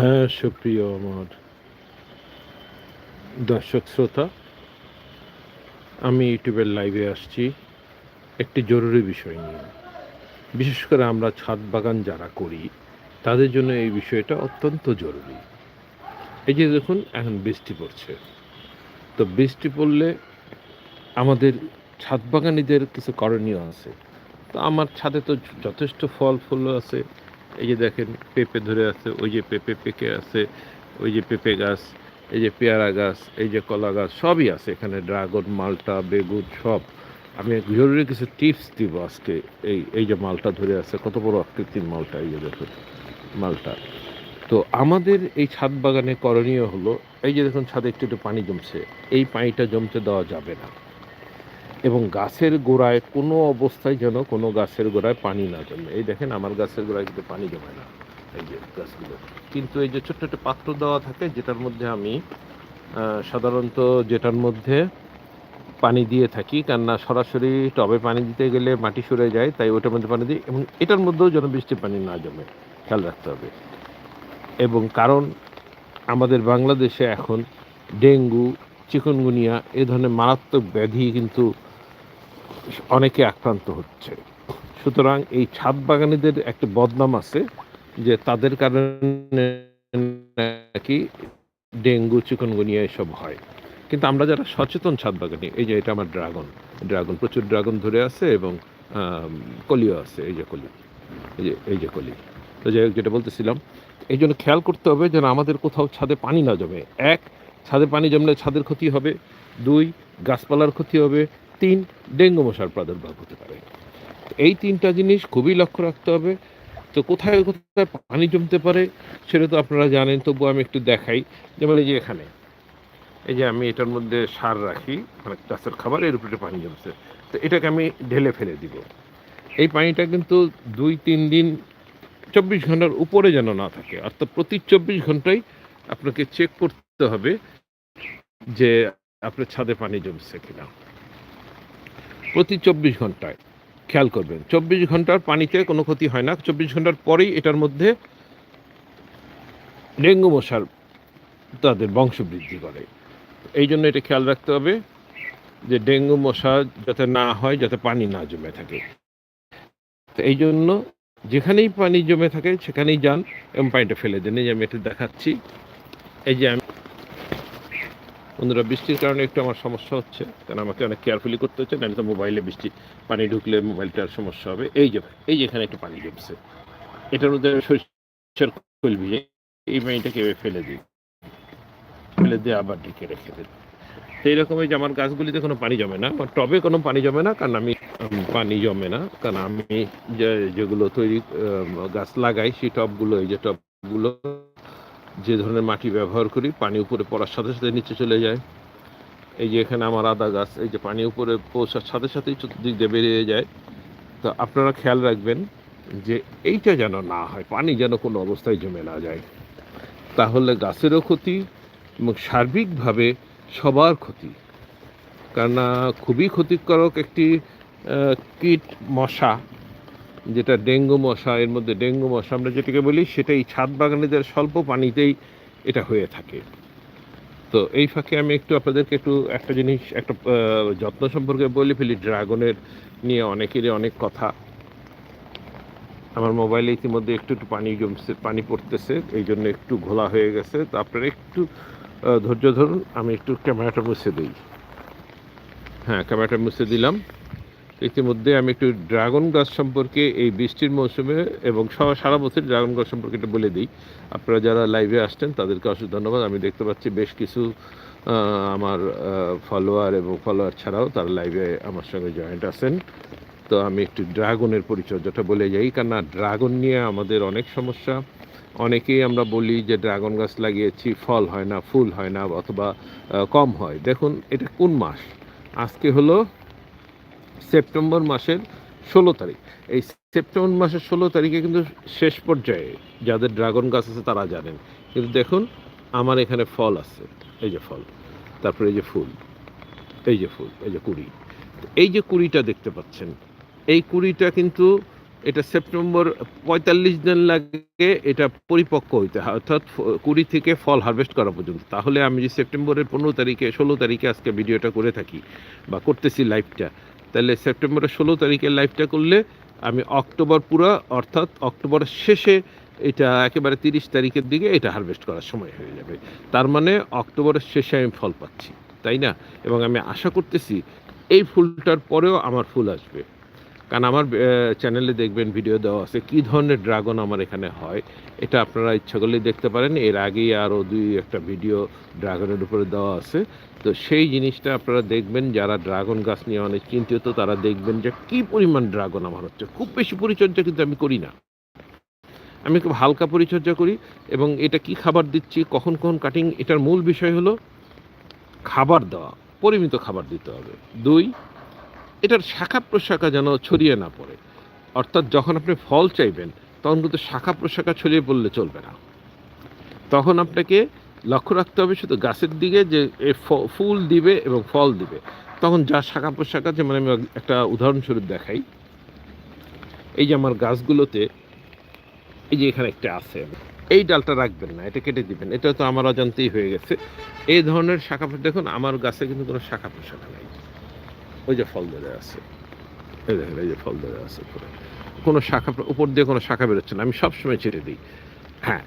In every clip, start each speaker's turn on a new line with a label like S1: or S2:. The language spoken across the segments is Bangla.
S1: হ্যাঁ সুপ্রিয় আমার দর্শক শ্রোতা, আমি ইউটিউবের লাইভে আসছি একটি জরুরি বিষয় নিয়ে। বিশেষ করে আমরা ছাদ বাগান যারা করি, তাদের জন্য এই বিষয়টা অত্যন্ত জরুরি। এই যে দেখুন, এখন বৃষ্টি পড়ছে। তো বৃষ্টি পড়লে আমাদের ছাদ বাগানিদের কিছু করণীয় আছে। তো আমার ছাদে তো যথেষ্ট ফল ফুল আছে। এই যে দেখেন, পেঁপে ধরে আছে, ওই যে পেঁপে পেকে আছে, ওই যে পেঁপে গাছ, এই যে পেয়ারা গাছ, এই যে কলা গাছ, সবই আছে এখানে, ড্রাগন, মালটা, বেগুন, সব। আমি জরুরি কিছু টিপস দিব আজকে, এই এই যে মালটা ধরে আছে, কত বড় আকৃতির মালটা, এই যে দেখুন, মালটা। তো আমাদের এই ছাদ বাগানে করণীয় হলো, এই যে দেখুন, ছাদে একটু একটু পানি জমছে, এই পানিটা জমতে দেওয়া যাবে না। এবং গাছের গোড়ায় কোনো অবস্থায় যেন কোনো গাছের গোড়ায় পানি না জমে। এই দেখেন, আমার গাছের গোড়ায় কিন্তু পানি জমে না, এই যে গাছগুলো। কিন্তু এই যে ছোট্ট একটা পাত্র দেওয়া থাকে, যেটার মধ্যে আমি সাধারণত যেটার মধ্যে পানি দিয়ে থাকি, কেননা সরাসরি টবে পানি দিতে গেলে মাটি সরে যায়, তাই ওটার মধ্যে পানি দিই, এবং এটার মধ্যেও যেন বৃষ্টির পানি না জমে, খেয়াল রাখতে হবে। এবং কারণ, আমাদের বাংলাদেশে এখন ডেঙ্গু, চিকনগুনিয়া, এ ধরনের মারাত্মক ব্যাধি কিন্তু অনেকে আক্রান্ত হচ্ছে। সুতরাং এই ছাদ বাগানীদের একটা বদনাম আছে যে তাদের কারণে নাকি ডেঙ্গু, চিকনগুনিয়া এসব হয়। কিন্তু আমরা যারা সচেতন ছাদ বাগানি, এই যে এটা আমার ড্রাগন ড্রাগন, প্রচুর ড্রাগন ধরে আছে এবং কলিও আছে, এই যে কলি, এই যে এই যে কলি। তো যাই হোক, যেটা বলতেছিলাম, এই জন্য খেয়াল করতে হবে যেন আমাদের কোথাও ছাদে পানি না জমে। এক, ছাদে পানি জমলে ছাদের ক্ষতি হবে। দুই, গাছপালার ক্ষতি হবে। তিন ডেঙ্গু মশার প্রাদুর্ভাব হতে পারে। এই তিনটা জিনিস খুবই লক্ষ্য রাখতে হবে। তো কোথায় কোথায় পানি জমতে পারে সেটা তো আপনারা জানেন, তবু আমি একটু দেখাই। যেমন এই যে এখানে, এই যে আমি এটার মধ্যে সার রাখি মানে গাছের খাবার, এর উপরে পানি জমছে। তো এটাকে আমি ঢেলে ফেলে দিব। এই পানিটা কিন্তু দুই, তিন দিন চব্বিশ ঘণ্টার উপরে যেন না থাকে। অর্থাৎ প্রতি চব্বিশ ঘন্টায় আপনাকে চেক করতে হবে যে আপনার ছাদে পানি জমছে কিনা। প্রতি চব্বিশ ঘন্টায়। খেয়াল করবেন, চব্বিশ ঘণ্টার পানিতে কোনো ক্ষতি হয় না। চব্বিশ ঘণ্টার পরেই এটার মধ্যে ডেঙ্গু মশার তাদের বংশবৃদ্ধি করে। এই জন্য এটা খেয়াল রাখতে হবে যে ডেঙ্গু মশা যাতে না হয়, যাতে পানি না জমে থাকে। তো এই জন্য যেখানেই পানি জমে থাকে, সেখানেই যান এবং পানিটা ফেলে দেন। এই যে আমি এটা দেখাচ্ছি। এই যে আমি বন্ধুরা, বৃষ্টির কারণে একটু আমার সমস্যা হচ্ছে। কারণ আমাকে অনেক কেয়ারফুলি করতে হচ্ছে, নাহলে তো মোবাইলে বৃষ্টি, পানি ঢুকলে মোবাইলটার সমস্যা হবে। এই যে এই যে এখানে একটু পানি জমছে। এটার মধ্যে সরিষার খোল ভিজে এই পানিটাকে ফেলে দিই। ফেলে দিয়ে আবার ঢেকে রেখে দিই। তো এইরকম এই যে আমার গাছগুলিতে কোনো পানি জমে না, আমার টবে কোনো পানি জমে না, কারণ আমি পানি জমে না। কারণ আমি যে, যেগুলো তৈরি গাছ লাগাই, সেই টবগুলো, এই যে টবগুলো যে ধরনের মাটি ব্যবহার করি, পানি উপরে পড়ার সাথে সাথে নিচে চলে যায়। এই যে এখানে আমার আদা গাছ, এই যে পানি উপরে পৌঁছার সাথে সাথেই চতুর্দিক দিয়ে বেরিয়ে যায়। তো আপনারা খেয়াল রাখবেন যে এইটা যেন না হয়, পানি যেন কোনো অবস্থায় জমে না যায়। তাহলে গাছেরও ক্ষতি এবং সার্বিকভাবে সবার ক্ষতি। কেননা খুবই ক্ষতিকারক একটি কীট মশা যেটা ডেঙ্গু মশা, এর মধ্যে ডেঙ্গু মশা আমরা যেটাকে বলি সেটা এই ছাদ বাগানেদের স্বল্প পানিতেই এটা হয়ে থাকে। তো এই ফাঁকে আমি একটু আপনাদেরকে একটু একটা জিনিস, একটা যত্ন সম্পর্কে বলে ফেলি। ড্রাগনের নিয়ে অনেকেরই অনেক কথা। আমার মোবাইলে ইতিমধ্যে একটু একটু পানি জমছে, পানি পড়তেছে, এই জন্য একটু ঘোলা হয়ে গেছে। তো আপনারা একটু ধৈর্য ধরুন, আমি একটু ক্যামেরাটা মুছে দিই। হ্যাঁ ক্যামেরাটা মুছে দিলাম। ইতিমধ্যে আমি একটু ড্রাগন গাছ সম্পর্কে এই বৃষ্টির মৌসুমে এবং সারা বছর ড্রাগন গাছ সম্পর্কে একটু বলে দিই। আপনারা যারা লাইভে আসছেন, তাদেরকে অসংখ্য ধন্যবাদ। আমি দেখতে পাচ্ছি বেশ কিছু আমার ফলোয়ার এবং ফলোয়ার ছাড়াও তারা লাইভে আমার সঙ্গে জয়েন্ট আছেন। তো আমি একটু ড্রাগনের পরিচর্যাটা বলে যাই। কেননা ড্রাগন নিয়ে আমাদের অনেক সমস্যা। অনেকেই আমরা বলি যে ড্রাগন গাছ লাগিয়েছি, ফল হয় না, ফুল হয় না অথবা কম হয়। দেখুন, এটা কোন মাস? আজকে হলো সেপ্টেম্বর মাসের ষোলো তারিখ। এই সেপ্টেম্বর মাসের ষোলো তারিখে কিন্তু শেষ পর্যায়ে যাদের ড্রাগন গাছ আছে তারা জানেন। কিন্তু দেখুন আমার এখানে ফল আছে। এই যে ফল তারপরে এই যে ফুল এই যে ফুল এই যে কুড়ি। এই যে কুড়িটা দেখতে পাচ্ছেন এই কুড়িটা কিন্তু এটা সেপ্টেম্বর পঁয়তাল্লিশ দিন লাগে এটা পরিপক্ক হইতে হয়, অর্থাৎ কুড়ি থেকে ফল হারভেস্ট করা পর্যন্ত। তাহলে আমি যে সেপ্টেম্বরের পনেরো তারিখে ষোলো তারিখে আজকে ভিডিওটা করে থাকি বা করতেছি লাইভটা তাহলে সেপ্টেম্বরের ষোলো তারিখে লাইভটা করলে আমি অক্টোবর পুরা, অর্থাৎ অক্টোবরের শেষে এটা একেবারে তিরিশ তারিখের দিকে এটা হারভেস্ট করার সময় হয়ে যাবে। তার মানে অক্টোবরের শেষে আমি ফল পাচ্ছি, তাই না? এবং আমি আশা করতেছি এই ফুলটার পরেও আমার ফুল আসবে। কারণ আমার চ্যানেলে দেখবেন ভিডিও দেওয়া আছে, কী ধরনের ড্রাগন আমার এখানে হয়, এটা আপনারা ইচ্ছা করলে দেখতে পারেন। এর আগেই আরও দুই একটা ভিডিও ড্রাগনের উপরে দেওয়া আছে। তো সেই জিনিসটা আপনারা দেখবেন, যারা ড্রাগন গাছ নিয়ে অনেক চিন্তিত, তারা দেখবেন যে কী পরিমাণ ড্রাগন আমার হচ্ছে। খুব বেশি পরিচর্যা কিন্তু আমি করি না। আমি খুব হালকা পরিচর্যা করি এবং এটা কি খাবার দিচ্ছি, কখন কখন কাটিং এটার মূল বিষয় হলো খাবার দেওয়া, পরিমিত খাবার দিতে হবে। দুই এটার শাখা প্রশাখা যেন ছড়িয়ে না পড়ে। অর্থাৎ যখন আপনি ফল চাইবেন, তখন কিন্তু শাখা প্রশাখা ছড়িয়ে পড়লে চলবে না। তখন আপনাকে লক্ষ্য রাখতে হবে শুধু গাছের দিকে যে ফুল দিবে এবং ফল দিবে। তখন যা শাখা প্রশাখা যেমন আমি একটা উদাহরণস্বরূপ দেখাই। এই যে আমার গাছগুলোতে, এই যে এখানে একটা আছে। এই ডালটা রাখবেন না, এটা কেটে দিবেন। এটা তো আমার অজান্তেই হয়ে গেছে। এই ধরনের শাখা দেখুন, আমার গাছে কিন্তু কোনো শাখা প্রশাখা নাই। ওই যে ফল ধরে আছে। এই দেখেন, এই যে ফল ধরে আছে কোনো শাখা উপর দিয়ে কোনো শাখা বেরোচ্ছে না। আমি সবসময় ছেড়ে দিই। হ্যাঁ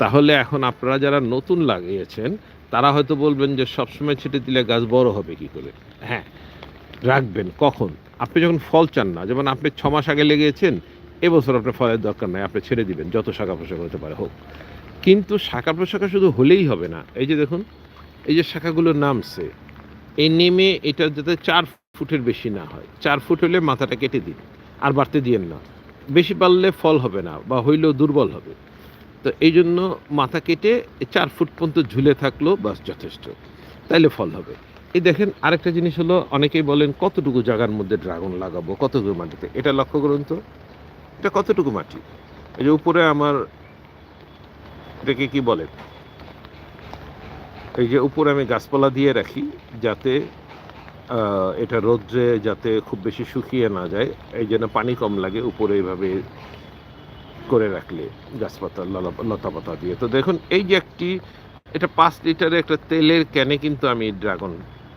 S1: তাহলে এখন আপনারা যারা নতুন লাগিয়েছেন, তারা হয়তো বলবেন যে সবসময় ছেটে দিলে গাছ বড় হবে কি করে? হ্যাঁ রাখবেন। কখন? আপনি যখন ফল চান না, যেমন আপনি ছ মাস আগে লেগেছেন, এবছর আপনার ফলের দরকার নাই, আপনি ছেড়ে দিবেন, যত শাখা প্রশাখা হতে পারে হোক। কিন্তু শাখা প্রশাখা শুধু হলেই হবে না। এই যে দেখুন, এই যে শাখাগুলো নামছে এই নেমে এটা যাতে চার ফুটের বেশি না হয়। চার ফুট হলে মাথাটা কেটে দিন, আর বাড়তে দিয়েন না। বেশি পারলে ফল হবে না, বা হইলেও দুর্বল হবে। তো এই জন্য মাথা কেটে চার ফুট পর্যন্ত ঝুলে থাকল বাস যথেষ্ট। তাইলে ফল হবে। এই দেখেন, আরেকটা জিনিস হলো, অনেকেই বলেন, কতটুকু জায়গার মধ্যে ড্রাগন লাগাবো? কতটুকু মাটিতে? এটা লক্ষ্য করুন তো। এটা কতটুকু মাটি? এই যে উপরে আমার, এটাকে কি বলে? এই যে উপরে আমি গাছপালা দিয়ে রাখি, যাতে এটা রোদ্রে যাতে খুব বেশি শুকিয়ে না যায়, এই জন্য পানি কম লাগে উপরে এইভাবে করে রাখলে গাছপাতা লতা পাতা দিয়ে। তো দেখুন, এই যে একটি, এটা পাঁচ লিটারের একটা তেলের ক্যানে কিন্তু আমি ড্রাগন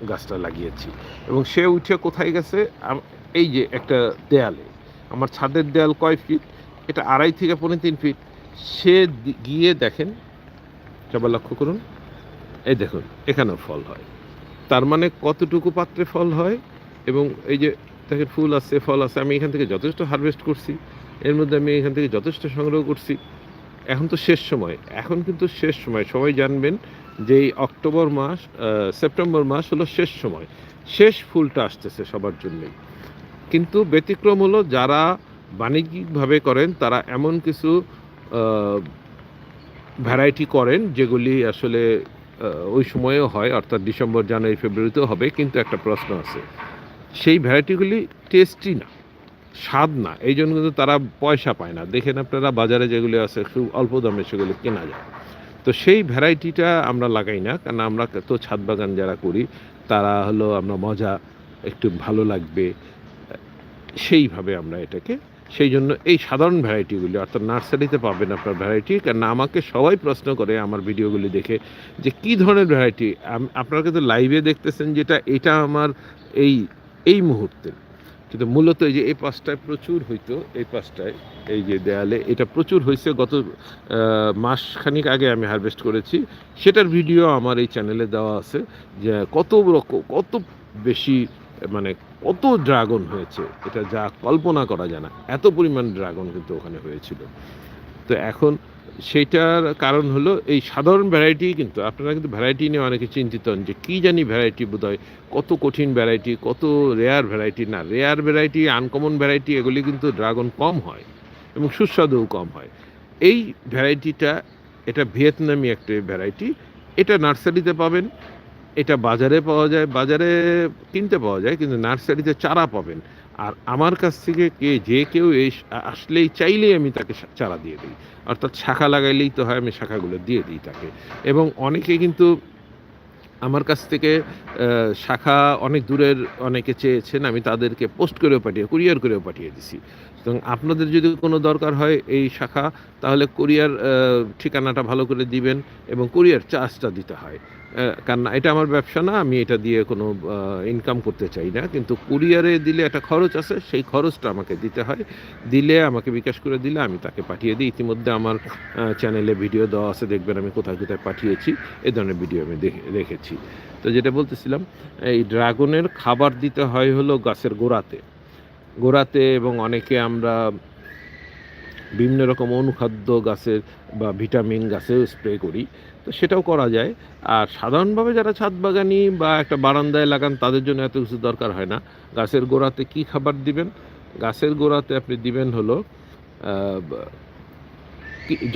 S1: গাছটা লাগিয়েছি। এবং সে উঠে কোথায় গেছে? এই যে একটা দেয়ালে। আমার ছাদের দেয়াল কয় ফিট? এটা আড়াই থেকে পৌনে তিন ফিট। সে গিয়ে দেখেন সবাই লক্ষ্য করুন। এই দেখুন, এখানেও ফল হয়। তার মানে কতটুকু পাত্রে ফল হয় এবং এই যে দেখেন ফুল আছে, ফল আছে, আমি এখান থেকে যথেষ্ট হারভেস্ট করছি, এর মধ্যে আমি এখান থেকে যথেষ্ট সংগ্রহ করছি। এখন তো শেষ সময়, এখন কিন্তু শেষ সময়। সবাই জানবেন যে এই অক্টোবর মাস সেপ্টেম্বর মাস হলো শেষ সময়। শেষ ফুলটা আসতেছে সবার জন্যই। কিন্তু ব্যতিক্রম হলো যারা বাণিজ্যিকভাবে করেন, তারা এমন কিছু ভ্যারাইটি করেন যেগুলি আসলে ওই সময়েও হয়, অর্থাৎ ডিসেম্বর, জানুয়ারি, ফেব্রুয়ারিতেও হবে, কিন্তু একটা প্রশ্ন আছে। সেই ভ্যারাইটিগুলি টেস্টি না, স্বাদ না, এই জন্য কিন্তু তারা পয়সা পায় না। দেখেন আপনারা, বাজারে যেগুলি আছে, খুব অল্প দামে সেগুলো কেনা যায়। তো সেই ভ্যারাইটিটা আমরা লাগাই না, কারণ আমরা তো ছাদ বাগান যারা করি, তারা হলো আমরা মজা, একটু ভালো লাগবে, সেইভাবে আমরা এটাকে সেই জন্য এই সাধারণ ভ্যারাইটিগুলি, অর্থাৎ নার্সারিতে পাবেন আপনার ভ্যারাইটি, কারণ আমাকে সবাই প্রশ্ন করে আমার ভিডিওগুলি দেখে যে কি ধরনের ভ্যারাইটি। আপনারা কিন্তু লাইভে দেখতেছেন যেটা, এটা আমার এই এই মুহূর্তে। কিন্তু মূলত এই যে এই পাশটায় প্রচুর হইতো, এই পাশটায়, এই যে দেয়ালে, এটা প্রচুর হয়েছে গত মাসখানিক আগে আমি হারভেস্ট করেছি। সেটার ভিডিও আমার এই চ্যানেলে দেওয়া আছে যে কত রকম কত বেশি মানে কত ড্রাগন হয়েছে, এটা যা কল্পনা করা যায় না। এত পরিমাণ ড্রাগন কিন্তু ওখানে হয়েছিল। তো এখন সেইটার কারণ হলো এই সাধারণ ভ্যারাইটি কিন্তু আপনারা কিন্তু ভ্যারাইটি নিয়ে অনেকে চিন্তিত হন যে কী জানি ভ্যারাইটি বোধহয়, কত কঠিন ভ্যারাইটি কত রেয়ার ভ্যারাইটি না রেয়ার ভ্যারাইটি আনকমন ভ্যারাইটি এগুলি কিন্তু ড্রাগন কম হয় এবং সুস্বাদুও কম হয়। এই ভ্যারাইটিটা এটা ভিয়েতনামি একটা ভ্যারাইটি এটা নার্সারিতে পাবেন। এটা বাজারে পাওয়া যায়, বাজারে কিনতে পাওয়া যায়, কিন্তু নার্সারিতে চারা পাবেন। আর আমার কাছ থেকে কে, যে কেউ আসলেই চাইলেই আমি তাকে চারা দিয়ে দিই। অর্থাৎ শাখা লাগাইলেই তো হয়, আমি শাখাগুলো দিয়ে দিই তাকে। এবং অনেকে কিন্তু আমার কাছ থেকে শাখা অনেক দূরের অনেকে চেয়েছেন, আমি তাদেরকে পোস্ট করেও পাঠিয়ে, কুরিয়ার করেও পাঠিয়ে দিছি। সুতরাং আপনাদের যদি কোনো দরকার হয় এই শাখা, তাহলে কুরিয়ার ঠিকানাটা ভালো করে দিবেন এবং কুরিয়ার চার্জটা দিতে হয়। কারণ এটা আমার ব্যবসা না, আমি এটা দিয়ে কোনো ইনকাম করতে চাই না। কিন্তু কুরিয়ারে দিলে একটা খরচ আছে, সেই খরচটা আমাকে দিতে হয়। দিলে, আমাকে বিকাশ করে দিলে আমি তাকে পাঠিয়ে দিই। ইতিমধ্যে আমার চ্যানেলে ভিডিও দেওয়া আছে, দেখবেন আমি কোথায় কোথায় পাঠিয়েছি। এ ধরনের ভিডিও আমি দেখে- রেখেছি। তো যেটা বলতেছিলাম, এই ড্রাগনের খাবার দিতে হয় হলো গাছের গোড়াতে। গোড়াতে এবং অনেকে আমরা বিভিন্ন রকম অনুখাদ্য গাছের বা ভিটামিন গাছেও স্প্রে করি। তো সেটাও করা যায়। আর সাধারণভাবে যারা ছাদ বাগানি বা একটা বারান্দায় লাগান, তাদের জন্য এত কিছু দরকার হয় না। গাছের গোড়াতে কি খাবার দিবেন? গাছের গোড়াতে আপনি দিবেন হলো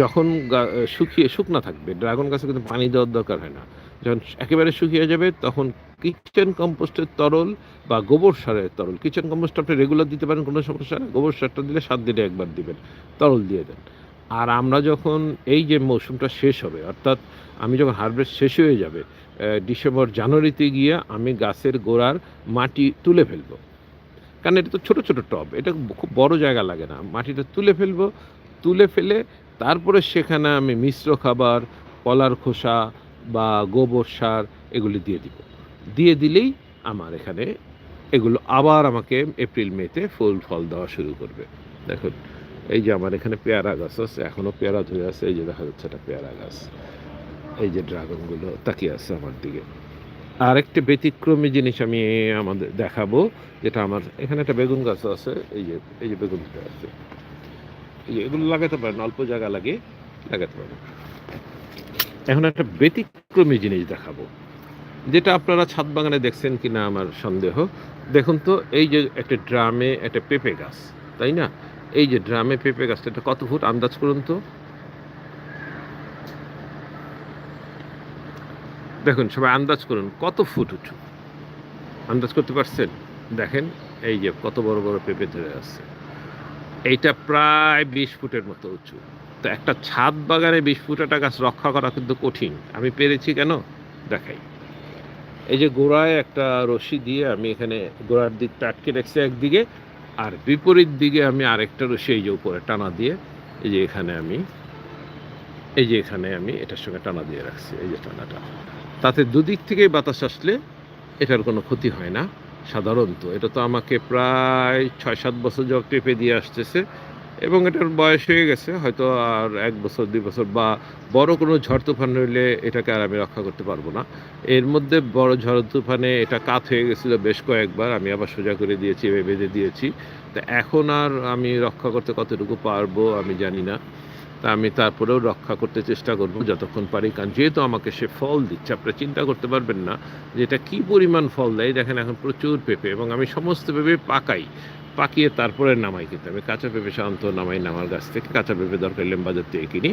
S1: যখন শুকিয়ে, শুকনা থাকবে, ড্রাগন গাছে কিন্তু পানি দেওয়ার দরকার হয় না। যখন একেবারে শুকিয়ে যাবে, তখন কিচেন কম্পোস্টের তরল বা গোবর সারের তরল, কিচেন কম্পোস্ট আপনি রেগুলার দিতে পারেন, কোনো সমস্যা গোবর সারটা দিলে সাত দিনে একবার দিবেন, তরল দিয়ে দেন। আর আমরা যখন এই যে মৌসুমটা শেষ হবে, অর্থাৎ আমি যখন হারভেস্ট শেষ হয়ে যাবে ডিসেম্বর জানুয়ারিতে গিয়ে আমি গাছের গোড়ার মাটি তুলে ফেলব। কারণ এটা তো ছোট ছোট টব, এটা খুব বড় জায়গা লাগে না। মাটিটা তুলে ফেলব, তুলে ফেলে তারপরে সেখানে আমি মিশ্র খাবার, কলার খোসা বা গোবর সার এগুলি দিয়ে দিব। দিয়ে দিলেই আমার এখানে এগুলো আবার আমাকে এপ্রিল মেতে ফুল, ফল দেওয়া শুরু করবে। দেখুন। এই যে আমার এখানে পেয়ারা গাছ আছে এখনও পেয়ারা ধরে আছে, এই যে দেখা যাচ্ছে একটা পেয়ারা গাছ। এই যে ড্রাগনগুলো তাকিয়ে আছে আমার দিকে। আরেকটা ব্যতিক্রমী জিনিস আমি আমাদের দেখাবো, যেটা আমার এখানে একটা বেগুন গাছ আছে, এই যে এই যে বেগুন ধরে আছে। এই যে এগুলো লাগাতে পারেন, অল্প জায়গা লাগে লাগাতে পারেন। এখন একটা ব্যতিক্রমী জিনিস দেখাবো, যেটা আপনারা ছাদ বাগানে দেখছেন কিনা আমার সন্দেহ। দেখুন তো, এই যে একটা ড্রামে একটা পেঁপে গাছ, তাই না? এই যে ড্রামে পেঁপে গাছটা, এটা কত ফুট আন্দাজ করুন তো? দেখুন, সবাই আন্দাজ করুন, কত ফুট উঁচু? আন্দাজ করতে পারছেন? দেখেন, এই যে কত বড় বড় পেঁপে ধরে আছে। এইটা প্রায় বিশ ফুটের মতো উঁচু। তো একটা ছাদ বাগানে বিশ ফুট একটা গাছ রক্ষা করা কিন্তু কঠিন। আমি পেরেছি কেন? দেখাই। এই যে গোড়ায় একটা রশি দিয়ে আমি এখানে গোড়ার দিকটা আটকে রাখছি একদিকে। আর বিপরীত দিকে আমি আরেকটা রশি এই যে উপরে টানা দিয়ে, এই যে এখানে আমি, এই যে এখানে আমি এটার সঙ্গে টানা দিয়ে রাখছি, এই যে টানাটা। তাতে দুদিক থেকেই বাতাস আসলে এটার কোনো ক্ষতি হয় না, সাধারণত। এটা তো আমাকে প্রায় ছয় সাত বছর যাওয়া টেপে দিয়ে আসতেছে। এবং এটার বয়স হয়ে গেছে, হয়তো আর এক বছর, দুই বছর, বা বড় কোনো ঝড় তুফান হইলে এটাকে আর আমি রক্ষা করতে পারব না। এর মধ্যে বড় ঝড় তুফানে এটা কাত হয়ে গেছিল বেশ কয়েকবার, আমি আবার সোজা করে দিয়েছি বেঁধে দিয়েছি। তা এখন আর আমি রক্ষা করতে কতটুকু পারব আমি জানি না। তা আমি তারপরেও রক্ষা করতে চেষ্টা করব যতক্ষণ পারি, কারণ যেহেতু আমাকে সে ফল দিচ্ছে, আপনারা চিন্তা করতে পারবেন না যে এটা কী পরিমাণ ফল দেয়। দেখেন এখন প্রচুর পেঁপে এবং আমি সমস্ত পেঁপে পাকাই। পাকিয়ে তারপরে নামাই কিন্তু আমি। কাঁচা পেঁপে সাধারণত নামাই নামার গাছ থেকে কাঁচা পেঁপে দরকার হলে আমি বাজার থেকে কিনি।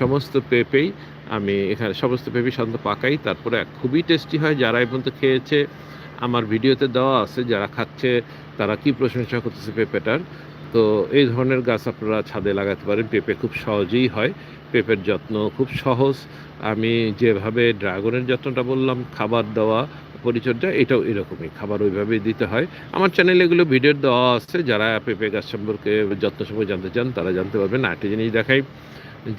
S1: সমস্ত পেঁপেই আমি এখানে সমস্ত পেঁপে সাধারণত পাকাই, তারপরে খুবই টেস্টি হয়। যারা এই পর্যন্ত খেয়েছে, আমার ভিডিওতে দেওয়া আছে, যারা খাচ্ছে, তারা কি প্রশংসা করতেছে পেঁপেটার? তো এই ধরনের গাছ আপনারা ছাদে লাগাতে পারেন। পেঁপে খুব সহজেই হয়। পেঁপের যত্ন খুব সহজ। আমি যেভাবে ড্রাগনের যত্নটা বললাম, খাবার দেওয়া পরিচর্যা, এটাও এরকমই। খাবার ওইভাবেই দিতে হয়। আমার চ্যানেলে এগুলো ভিডিও দেওয়া আছে। যারা পেঁপে গাছ সম্পর্কে যত্ন সময় জানতে চান, তারা জানতে পারবেন। একটা জিনিস দেখাই,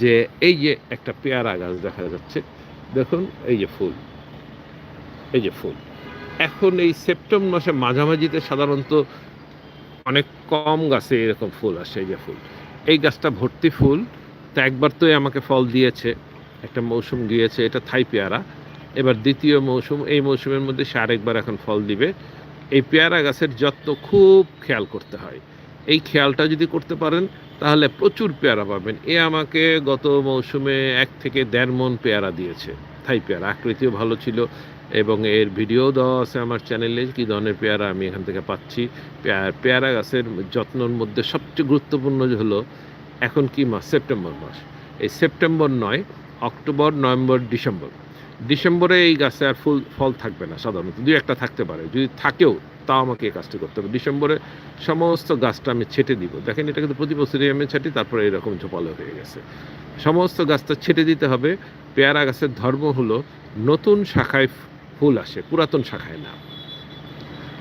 S1: যে এই যে একটা পেয়ারা গাছ দেখা যাচ্ছে, দেখুন, এই যে ফুল। এই যে ফুল। এখন এই সেপ্টেম্বর মাসে মাঝামাঝিতে সাধারণত অনেক কম গাছে এরকম ফুল আসে, এই যে ফুল। এই গাছটা ভর্তি ফুল। তা একবার তো আমাকে ফল দিয়েছে, একটা মৌসুম গিয়েছে এটা থাই পেয়ারা। এবার দ্বিতীয় মৌসুম, এই মৌসুমের মধ্যে সে আরেকবার এখন ফল দিবে। এই পেয়ারা গাছের যত্ন খুব খেয়াল করতে হয়। এই খেয়ালটা যদি করতে পারেন, তাহলে প্রচুর পেয়ারা পাবেন। এ আমাকে গত মৌসুমে এক থেকে দেড় মন পেয়ারা দিয়েছে। থাই পেয়ারা, আকৃতিও ভালো ছিল এবং এর ভিডিও দেওয়া আছে আমার চ্যানেলে, কী ধরনের পেয়ারা আমি এখান থেকে পাচ্ছি। পেয়া- পেয়ারা গাছের যত্নর মধ্যে সবচেয়ে গুরুত্বপূর্ণ হলো, এখন কি মাস? সেপ্টেম্বর মাস। এই সেপ্টেম্বর নয়, অক্টোবর, নভেম্বর, ডিসেম্বর। ডিসেম্বরে এই গাছে আর ফুল, ফল থাকবে না সাধারণত, দুই একটা থাকতে পারে, যদি থাকেও তাও আমাকে এই কাজটি করতে হবে। ডিসেম্বরে সমস্ত গাছটা আমি ছেটে দিব। দেখেন, এটা কিন্তু প্রতি বছরই আমি ছাটি, তারপরে এরকম ঝোপালো হয়ে গেছে। সমস্ত গাছটা ছেটে দিতে হবে। পেয়ারা গাছের ধর্ম হলো নতুন শাখায় ফুল আসে, পুরাতন শাখায় না।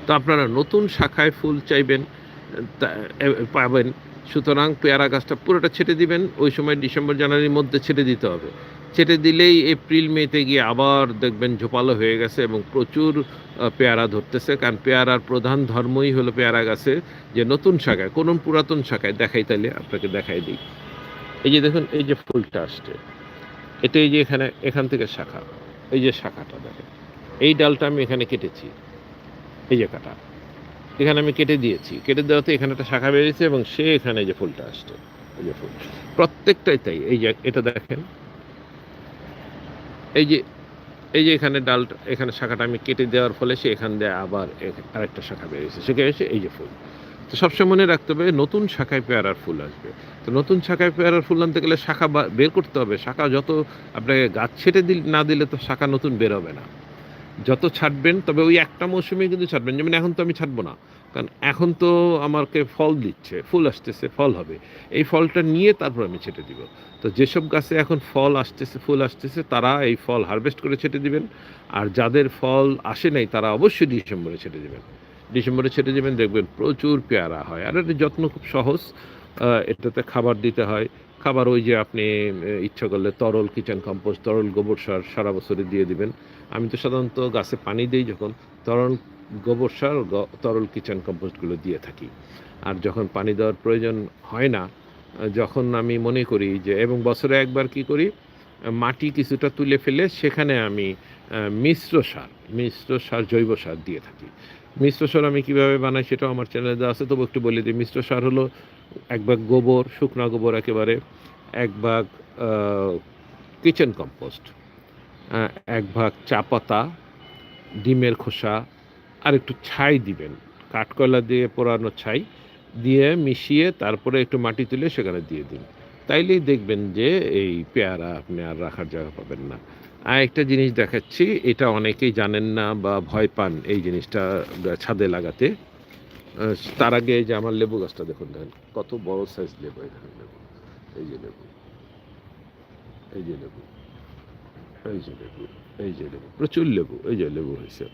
S1: তো আপনারা নতুন শাখায় ফুল চাইবেন পাবেন। সুতরাং পেয়ারা গাছটা পুরোটা ছেটে দিবেন, ওই সময় ডিসেম্বর, জানুয়ারির মধ্যে ছেটে দিতে হবে। ছেটে দিলেই এপ্রিল মেতে গিয়ে আবার দেখবেন ঝোপালো হয়ে গেছে এবং প্রচুর পেয়ারা ধরতেছে। কারণ পেয়ারার প্রধান ধর্মই হলো পেয়ারা গাছে যে নতুন শাখায়, কোন পুরাতন শাখায়। দেখাই তাইলে আপনাকে দেখাই দিই। এই যে দেখুন, এই যে ফুলটা আসছে। এটা এই যে এখানে, এখান থেকে শাখা। এই যে শাখাটা দেখেন। এই ডালটা আমি এখানে কেটেছি। এই যে কাটা। এখানে আমি কেটে দিয়েছি। কেটে দেওয়াতে এখানে একটা শাখা বেরিয়েছে এবং সে এখানে যে ফুলটা আসছে। এই যে ফুল। প্রত্যেকটাই তাই। এই যে এটা দেখেন। এই যে এই যে এখানে ডালটা এখানে শাখাটা আমি কেটে দেওয়ার ফলে সে এখান দিয়ে আবার আরেকটা শাখা বেরিয়েছে সেখানে এসে এই যে ফুল। তো সবসময় মনে রাখতে হবে, নতুন শাখায় পেয়ারার ফুল আসবে। তো নতুন শাখায় পেয়ারার ফুল আনতে গেলে শাখা বের করতে হবে। শাখা যত আপনাকে গাছ ছেটে দিল, না দিলে তো শাখা নতুন বের হবে না। যত ছাড়বেন তবে ওই একটা মৌসুমে কিন্তু ছাড়বেন যেমন এখন তো আমি ছাড়বো না। কারণ এখন তো আমাকে ফল দিচ্ছে, ফুল আসতেছে, ফল হবে। এই ফলটা নিয়ে তারপর আমি ছেটে দিব। তো যেসব গাছে এখন ফল আসতেছে, ফুল আসতেছে, তারা এই ফল হারভেস্ট করে ছেটে দিবেন। আর যাদের ফল আসে নাই, তারা অবশ্যই ডিসেম্বরে ছেটে দিবেন। ডিসেম্বরে ছেটে দেবেন, দেখবেন প্রচুর পেয়ারা হয়। আর এর যত্ন খুব সহজ। এটাতে খাবার দিতে হয়। খাবার ওই যে আপনি ইচ্ছা করলে তরল কিচেন কম্পোস্ট, তরল গোবর সার সারা বছরে দিয়ে দিবেন। আমি তো সাধারণত গাছে পানি দিই যখন। তরল গোবর সার তরল কিচেন কম্পোস্টগুলো দিয়ে থাকি। আর যখন পানি দেওয়ার প্রয়োজন হয় না, যখন আমি মনে করি যে, এবং বছরে একবার কি করি, মাটি কিছুটা তুলে ফেলে সেখানে আমি মিশ্র সার মিশ্র সার, জৈব সার দিয়ে থাকি। মিশ্র সার আমি কীভাবে বানাই সেটাও আমার চ্যানেলে দেওয়া আছে, তবু একটু বলে দিই। মিশ্র সার হলো এক ভাগ গোবর, শুকনো গোবর একেবারে, এক ভাগ কিচেন কম্পোস্ট এক ভাগ চা পাতা, ডিমের খোসা আর একটু ছাই দিবেন। কাঠকয়লা দিয়ে পোড়ানো ছাই দিয়ে মিশিয়ে তারপরে একটু মাটি তুলে সেখানে দিয়ে দিন। তাইলেই দেখবেন যে এই পেয়ারা আপনি আর রাখার জায়গা পাবেন না। আর একটা জিনিস দেখাচ্ছি, এটা অনেকেই জানেন না বা ভয় পান এই জিনিসটা ছাদে লাগাতে। তার আগে যে আমার লেবু গাছটা দেখুন, দেখেন, কত বড় সাইজ লেবু এখানে লেবু, এই যে লেবু, এই যে লেবু, এই যে লেবু, এই যে লেবু, প্রচুর লেবু, এই যে লেবু হয়েছে।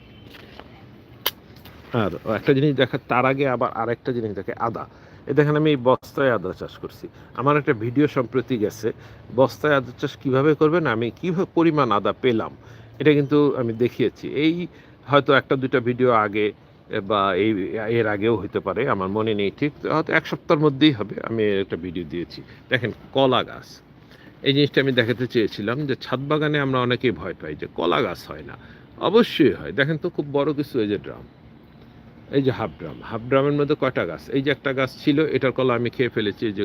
S1: আর একটা জিনিস দেখা, তার আগে আবার আরেকটা জিনিস দেখে, আদা। এ দেখেন, আমি এই বস্তায় আদা চাষ করছি। আমার একটা ভিডিও সম্প্রতি গেছে, বস্তায় আদা চাষ কীভাবে করবেন, আমি কীভাবে পরিমাণ আদা পেলাম, এটা কিন্তু আমি দেখিয়েছি। এই হয়তো একটা দুটা ভিডিও আগে, বা এই, এর আগেও হতে পারে, আমার মনে নেই ঠিক, হয়তো এক সপ্তাহের মধ্যেই হবে, আমি একটা ভিডিও দিয়েছি। দেখেন, কলা গাছ। এই জিনিসটা আমি দেখাতে চেয়েছিলাম যে, ছাদ বাগানে আমরা অনেকেই ভয় পাই যে, কলা গাছ হয় না। অবশ্যই হয়। দেখেন তো, খুব বড় কিছু, এই যে, ড্রাম। এই যে হাফ ড্রাম, হাফ ড্রামের মধ্যে কয়টা গাছ? এই যে একটা গাছ ছিল, এটার কলা আমি খেয়ে ফেলেছি, এই যে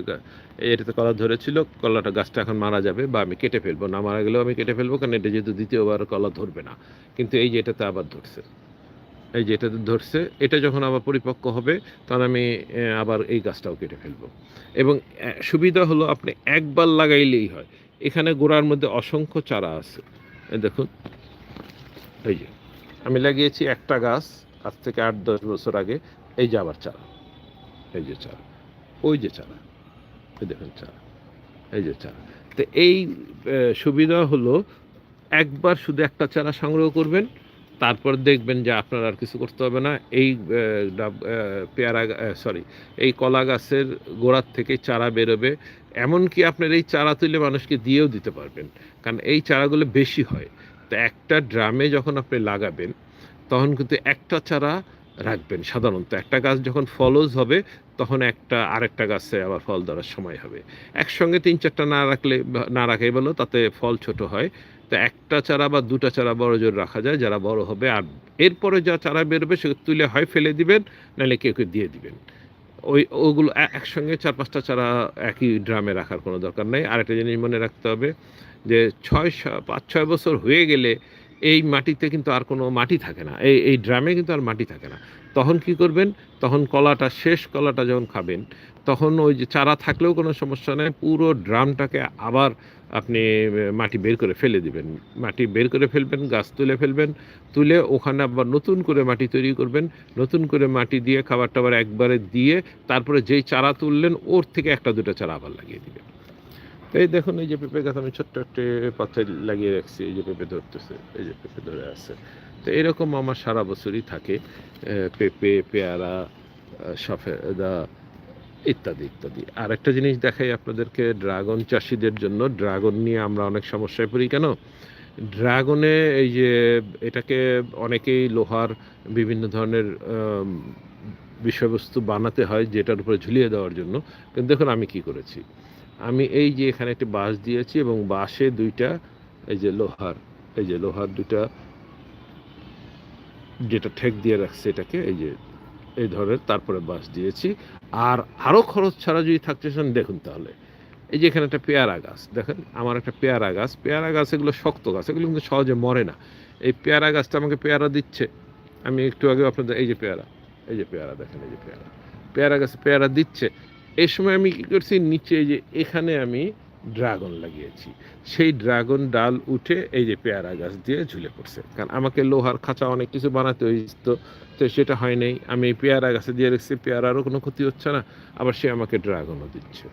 S1: এটাতে কলা ধরেছিল, কলাটা, গাছটা এখন মারা যাবে বা আমি কেটে ফেলব। না মারা গেলেও আমি কেটে ফেলব, কারণ এটা যেহেতু দ্বিতীয়বার কলা ধরবে না। কিন্তু এই যে এটাতে আবার ধরছে, এই যে এটাতে ধরছে, এটা যখন আবার পরিপক্ক হবে, তখন আমি আবার এই গাছটাও কেটে ফেলব। এবং সুবিধা হলো আপনি একবার লাগাইলেই হয়। এখানে গোড়ার মধ্যে অসংখ্য চারা আছে। দেখুন, এই যে, আমি লাগিয়েছি একটা গাছ আজ থেকে আট, দশ বছর আগে এই যে আবার চারা, এই যে চারা, ওই যে চারা, এই দেখুন চারা, এই যে চারা। তো এই সুবিধা হলো একবার শুধু একটা চারা সংগ্রহ করবেন, তারপর দেখবেন যে আপনার আর কিছু করতে হবে না। এই পেয়ারা সরি এই কলা গাছের গোড়ার থেকে চারা বেরোবে, এমনকি আপনার এই চারা তুলে মানুষকে দিয়েও দিতে পারবেন, কারণ এই চারাগুলো বেশি হয়। তো একটা ড্রামে যখন আপনি লাগাবেন তখন কিন্তু একটা চারা রাখবেন সাধারণত। একটা গাছ যখন ফলজ হবে, তখন একটা, আরেকটা গাছে আবার ফল ধরার সময় হবে। একসঙ্গে তিন চারটা না রাখলে, না রাখাই বলো, তাতে ফল ছোট হয়। তো একটা চারা বা দুটা চারা বড় জোর রাখা যায়, যারা বড় হবে। আর এরপরে যা চারা বেরোবে সে তুলে হয় ফেলে দিবেন, নাহলে কেউ কেউ দিয়ে দিবেন। ওই, ওগুলো একসঙ্গে চার পাঁচটা চারা একই ড্রামে রাখার কোনো দরকার নেই। আরেকটা জিনিস মনে রাখতে হবে যে, ছয় পাঁচ, ছয় বছর হয়ে গেলে এই মাটিতে কিন্তু আর কোনো মাটি থাকে না। এই এই ড্রামে কিন্তু আর মাটি থাকে না। তখন কি করবেন? তখন কলাটা শেষ কলাটা যখন খাবেন, তখন ওই যে চারা থাকলেও কোনো সমস্যা নেই, পুরো ড্রামটাকে আবার আপনি মাটি বের করে ফেলে দিবেন। মাটি বের করে ফেলবেন, গাছ তুলে ফেলবেন, তুলে ওখানে আবার নতুন করে মাটি তৈরি করবেন। নতুন করে মাটি দিয়ে খাবার টাবার একবারে দিয়ে, তারপরে যেই চারা তুললেন, ওর থেকে একটা দুটো চারা আবার লাগিয়ে দিবেন। এই দেখুন, এই যে পেঁপে গাছ আমি ছোট্ট একটা পাত্রে লাগিয়ে রাখছি, এই যে পেঁপে ধরতেছে, এই যে পেঁপে ধরে আছে। তো এরকম আমার সারা বছরই থাকে পেঁপে, পেয়ারা সফেদা ইত্যাদি ইত্যাদি। আর একটা জিনিস দেখাই আপনাদেরকে, ড্রাগন চাষিদের জন্য। ড্রাগন নিয়ে আমরা অনেক সমস্যায় পড়ি কেন? ড্রাগনে এই যে এটাকে অনেকেই লোহার বিভিন্ন ধরনের বিষয়বস্তু বানাতে হয় যেটার উপরে ঝুলিয়ে দেওয়ার জন্য। কিন্তু দেখুন, আমি কি করেছি? আমি এই যে এখানে একটি বাঁশ দিয়েছি এবং বাঁশে দুইটা, এই যে লোহার, এই যে লোহার দুইটা যেটা ঠেক দিয়ে রাখছে এটাকে, এই যে এই ধরনের তারপরে বাঁশ দিয়েছি। আর আরও খরচ ছাড়া যদি থাকতে চান, দেখুন তাহলে। এই যে এখানে একটা পেয়ারা গাছ, দেখেন, আমার একটা পেয়ারা গাছ। পেয়ারা গাছ এগুলো শক্ত গাছ, এগুলো কিন্তু সহজে মরে না। এই পেয়ারা গাছটা আমাকে পেয়ারা দিচ্ছে। আমি একটু আগে আপনাদের, এই যে পেয়ারা, এই যে পেয়ারা, দেখেন, এই যে পেয়ারা। পেয়ারা গাছে পেয়ারা দিচ্ছে। এই সময় আমি কী করছি? নিচে যে এখানে আমি ড্রাগন লাগিয়েছি। সেই ড্রাগন ডাল উঠে এই যে পেয়ারা গাছ দিয়ে ঝুলে পড়ছে। কারণ আমাকে লোহার খাঁচা অনেক কিছু বানাতে হয়েছিল, তো সেটা হয় নাই। আমি পেয়ারা গাছে দিয়ে রেখেছি, পেয়ারারও কোনো ক্ষতি হচ্ছে না। আবার সে আমাকে ড্রাগনও দিচ্ছে।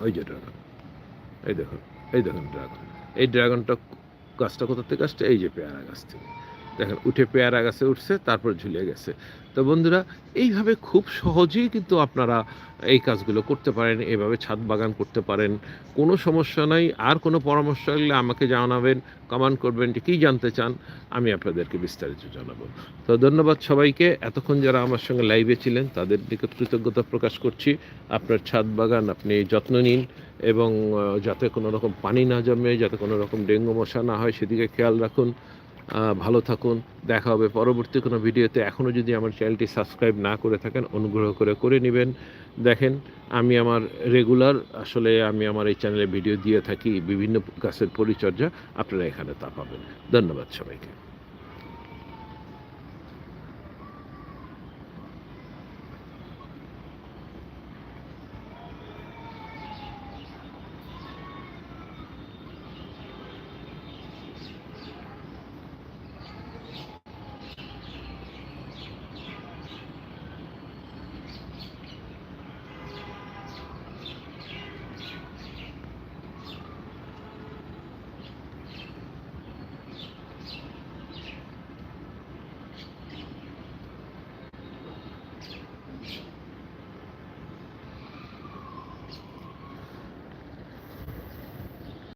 S1: ওই যে ড্রাগন। এই দেখুন এই দেখুন ড্রাগন। এই ড্রাগনটা গাছটা কোথা থেকে আসছে? এই যে পেয়ারা গাছ থেকে। দেখেন, উঠে পেয়ারা গাছে উঠছে, তারপর ঝুলে গেছে। তো বন্ধুরা, এইভাবে খুব সহজেই কিন্তু আপনারা এই কাজগুলো করতে পারেন, এভাবে ছাদ বাগান করতে পারেন। কোনো সমস্যা নাই, আর কোনো পরামর্শ লাগলে আমাকে জানাবেন কমেন্ট করবেন কী জানতে চান, আমি আপনাদেরকে বিস্তারিত জানাব। তো ধন্যবাদ সবাইকে, এতক্ষণ যারা আমার সঙ্গে লাইভে ছিলেন, তাদের নিকট কৃতজ্ঞতা প্রকাশ করছি। আপনার ছাদ বাগান আপনি যত্ন নিন এবং যাতে কোনো রকম পানি না জমে, যাতে কোনো রকম ডেঙ্গু মশা না হয়, সেদিকে খেয়াল রাখুন। ভালো থাকুন, দেখা হবে পরবর্তী কোনো ভিডিওতে। এখনও যদি আমার চ্যানেলটি সাবস্ক্রাইব না করে থাকেন, অনুগ্রহ করে করে নেবেন। দেখেন, আমি আমার রেগুলার, আসলে আমি আমার এই চ্যানেলে ভিডিও দিয়ে থাকি বিভিন্ন গাছের পরিচর্যা। আপনারা এখানে তা পাবেন। ধন্যবাদ সবাইকে।